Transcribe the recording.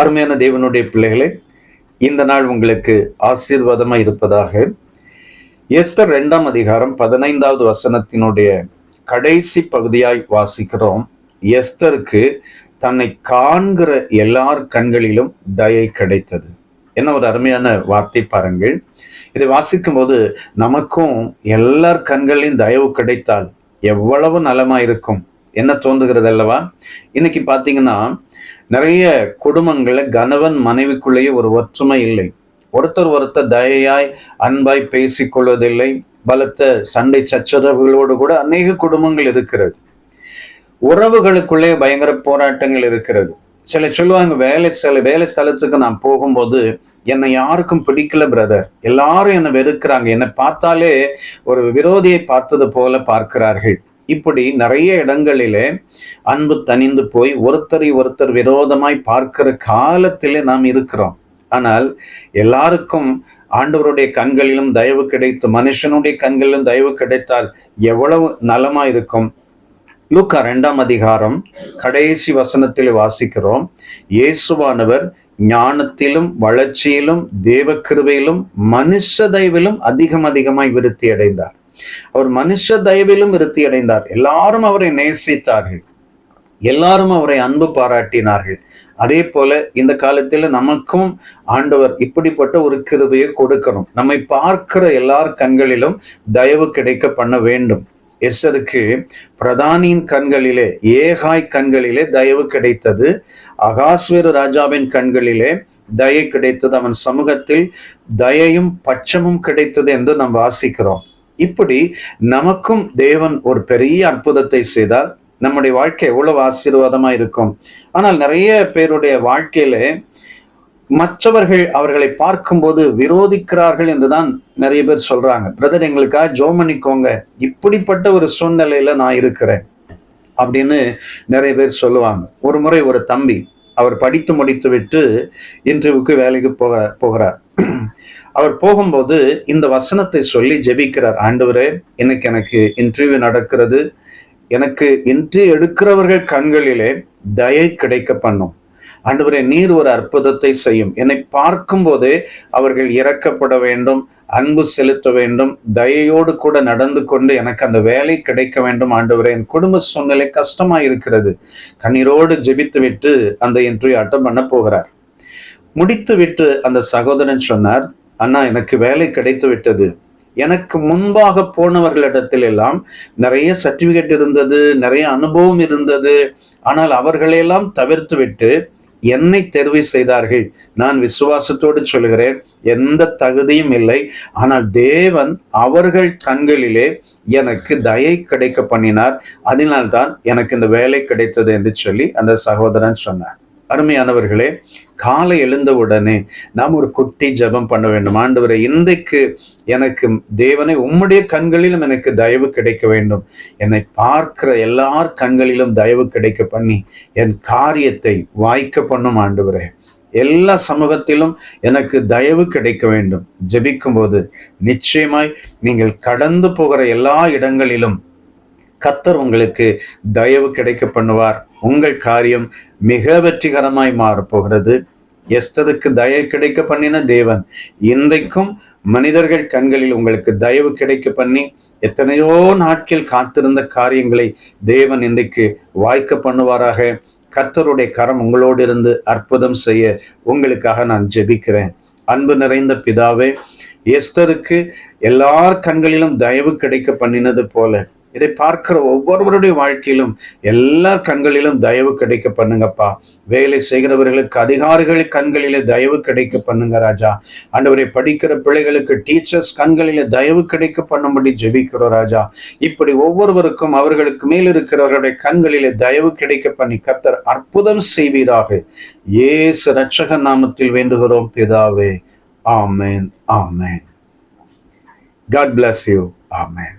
அருமையான தேவனுடைய பிள்ளைகளே இந்த நாள் உங்களுக்கு ஆசீர்வாதமாக இருப்பதாக. எஸ்டர் ரெண்டாம் அதிகாரம் பதினைந்தாவது வசனத்தினுடைய கடைசி பகுதியாய் வாசிக்கிறோம். எஸ்தருக்கு தன்னை காண்கிற எல்லார் கண்களிலும் தயை கிடைத்தது. என்ன ஒரு அருமையான வார்த்தை பாருங்கள். இதை வாசிக்கும் போது நமக்கும் எல்லார் கண்களிலும் தயவு கிடைத்தால் எவ்வளவு நலமா இருக்கும் என்ன தோன்றுகிறது அல்லவா இன்னைக்கு பாத்தீங்கன்னா நிறைய குடும்பங்களில் கணவன் மனைவிக்குள்ளேயே ஒரு ஒற்றுமை இல்லை. ஒருத்தர் ஒருத்தர் தயையாய் அன்பாய் பேசிக்கொள்வதில்லை பலத்த சண்டை சச்சரவுகளோடு கூட அநேக குடும்பங்கள் இருக்கிறது. உறவுகளுக்குள்ளே பயங்கர போராட்டங்கள் இருக்கிறது. சில சொல்லுவாங்க வேலை சில வேலை ஸ்தலத்துக்கு நான் போகும்போது என்னை யாருக்கும் பிடிக்கல பிரதர் எல்லாரும் என்னை வெறுக்கிறாங்க. என்னை பார்த்தாலே ஒரு விரோதியை பார்த்தது போல பார்க்கிறார்கள். இப்படி நிறைய இடங்களிலே அன்பு தனிந்து போய் ஒருத்தரை ஒருத்தர் விரோதமாய் பார்க்கிற காலத்திலே நாம் இருக்கிறோம். ஆனால் எல்லாருக்கும் ஆண்டவருடைய கண்களிலும் தயவு கிடைத்து மனுஷனுடைய கண்களிலும் தயவு கிடைத்தால் எவ்வளவு நலமா இருக்கும். லூக்கா ரெண்டாம் அதிகாரம் கடைசி வசனத்தில் வாசிக்கிறோம். இயேசுவானவர் ஞானத்திலும் வளர்ச்சியிலும் தேவ கிருபையிலும் மனுஷ தயவிலும் அதிகம் அதிகமாய் விருத்தி அடைந்தார். அவர் மனுஷ தயவிலும் விருத்தி அடைந்தார் எல்லாரும் அவரை நேசித்தார்கள். எல்லாரும் அவரை அன்பு பாராட்டினார்கள். அதே போல இந்த காலத்தில் நமக்கும் ஆண்டவர் இப்படிப்பட்ட ஒரு கிருபையை கொடுக்கணும். நம்மை பார்க்கிற எல்லார் கண்களிலும் தயவு கிடைக்க பண்ண வேண்டும். எஸ்ஸருக்கு பிரதானியின் கண்களிலே ஏகாய் கண்களிலே தயவு கிடைத்தது. அகாஸ்வேரு ராஜாவின் கண்களிலே தயை கிடைத்தது. அவன் சமூகத்தில் தயையும் பட்சமும் கிடைத்தது என்று நாம் வாசிக்கிறோம். இப்படி நமக்கும் தேவன் ஒரு பெரிய அற்புதத்தை செய்தால் நம்முடைய வாழ்க்கை எவ்வளவு ஆசீர்வாதமா இருக்கும். ஆனால் நிறைய பேருடைய வாழ்க்கையில மற்றவர்கள் அவர்களை பார்க்கும்போது விரோதிக்கிறார்கள் என்றுதான் நிறைய பேர் சொல்றாங்க. பிரதர் எங்களுக்காக ஜோம் பண்ணிக்கோங்க இப்படிப்பட்ட ஒரு சூழ்நிலையில நான் இருக்கிறேன் அப்படின்னு நிறைய பேர் சொல்லுவாங்க. ஒரு முறை ஒரு தம்பி அவர் படித்து முடித்து விட்டு இன்டர்வியூக்கு வேலைக்கு போக போகிறார். அவர் போகும்போது இந்த வசனத்தை சொல்லி ஜெபிக்கிறார். ஆண்டவரே இன்னைக்கு எனக்கு இன்டர்வியூ நடக்கிறது. எனக்கு இன்டர்வியூ எடுக்கிறவர்கள் கண்களிலே தயை கிடைக்க பண்ணும். ஆண்டவரே நீர் ஒரு அற்புதத்தை செய்யும். என்னை பார்க்கும் போதே அவர்கள் இறக்கப்பட வேண்டும் அன்பு செலுத்த வேண்டும் தயையோடு கூட நடந்து கொண்டு எனக்கு அந்த வேலை கிடைக்க வேண்டும். ஆண்டவரே என் குடும்ப சூழ்நிலை கஷ்டமா இருக்கிறது கண்ணீரோடு ஜெபித்து விட்டு அந்த இன்டர்வியூ அட்டம் பண்ண போகிறார். முடித்து விட்டு அந்த சகோதரன் சொன்னார் அண்ணா எனக்கு வேலை கிடைத்து விட்டது எனக்கு முன்பாக போனவர்களிடத்தில் எல்லாம் நிறைய சர்டிபிகேட் இருந்தது நிறைய அனுபவம் இருந்தது. ஆனால் அவர்களையெல்லாம் தவிர்த்து விட்டு என்னை தெரிவு செய்தார்கள். நான் விசுவாசத்தோடு சொல்கிறேன் எந்த தகுதியும் இல்லை. ஆனால் தேவன் அவர்கள் கண்களிலே எனக்கு தயை கிடைக்க பண்ணினார். அதனால்தான் எனக்கு இந்த வேலை கிடைத்தது என்று சொல்லி அந்த சகோதரன் சொன்னார். அருமையானவர்களே காலை எழுந்தவுடனே நாம் ஒரு குட்டி ஜெபம் பண்ண வேண்டும். ஆண்டவரை இன்றைக்கு எனக்கு தேவனை உம்முடைய கண்களிலும் எனக்கு தயவு கிடைக்க வேண்டும். என்னை பார்க்கிற எல்லார் கண்களிலும் தயவு கிடைக்க பண்ணி என் காரியத்தை வாய்க்க பண்ணும் ஆண்டவரே. எல்லா சமூகத்திலும் எனக்கு தயவு கிடைக்க வேண்டும். ஜெபிக்கும் போது நிச்சயமாய் நீங்கள் கடந்து போகிற எல்லா இடங்களிலும் கத்தர் உங்களுக்கு தயவு கிடைக்க பண்ணுவார். உங்கள் காரியம் மிக வெற்றிகரமாய் மாறப்போகிறது. எஸ்தருக்கு தயவு கிடைக்க பண்ணின தேவன். இன்றைக்கும் மனிதர்கள் கண்களில் உங்களுக்கு தயவு கிடைக்க பண்ணி எத்தனையோ நாட்கள் காத்திருந்த காரியங்களை தேவன் இன்றைக்கு வாய்க்க பண்ணுவாராக. கத்தருடைய கரம் உங்களோடு இருந்து அற்புதம் செய்ய உங்களுக்காக நான் ஜெபிக்கிறேன். அன்பு நிறைந்த பிதாவே எஸ்தருக்கு எல்லார் கண்களிலும் தயவு கிடைக்க பண்ணினது போல இதை பார்க்கிற ஒவ்வொருவருடைய வாழ்க்கையிலும் எல்லா கண்களிலும் தயவு கிடைக்க பண்ணுங்கப்பா. வேலை செய்கிறவர்களுக்கு அதிகாரிகள் கண்களிலே தயவு கிடைக்க பண்ணுங்க ராஜா. ஆண்டவரை படிக்கிற பிள்ளைகளுக்கு டீச்சர்ஸ் கண்களிலே தயவு கிடைக்க பண்ணும்படி ஜெபிக்கிறோம் ராஜா. இப்படி ஒவ்வொருவருக்கும் அவர்களுக்கு மேல் இருக்கிறவர்களுடைய கண்களிலே தயவு கிடைக்க பண்ணி கத்தர் அற்புதம் செய்வீராக. ஏசு ரட்சக நாமத்தில் வேண்டுகிறோம் பிதாவே. ஆமேன் ஆமேன். God bless you amen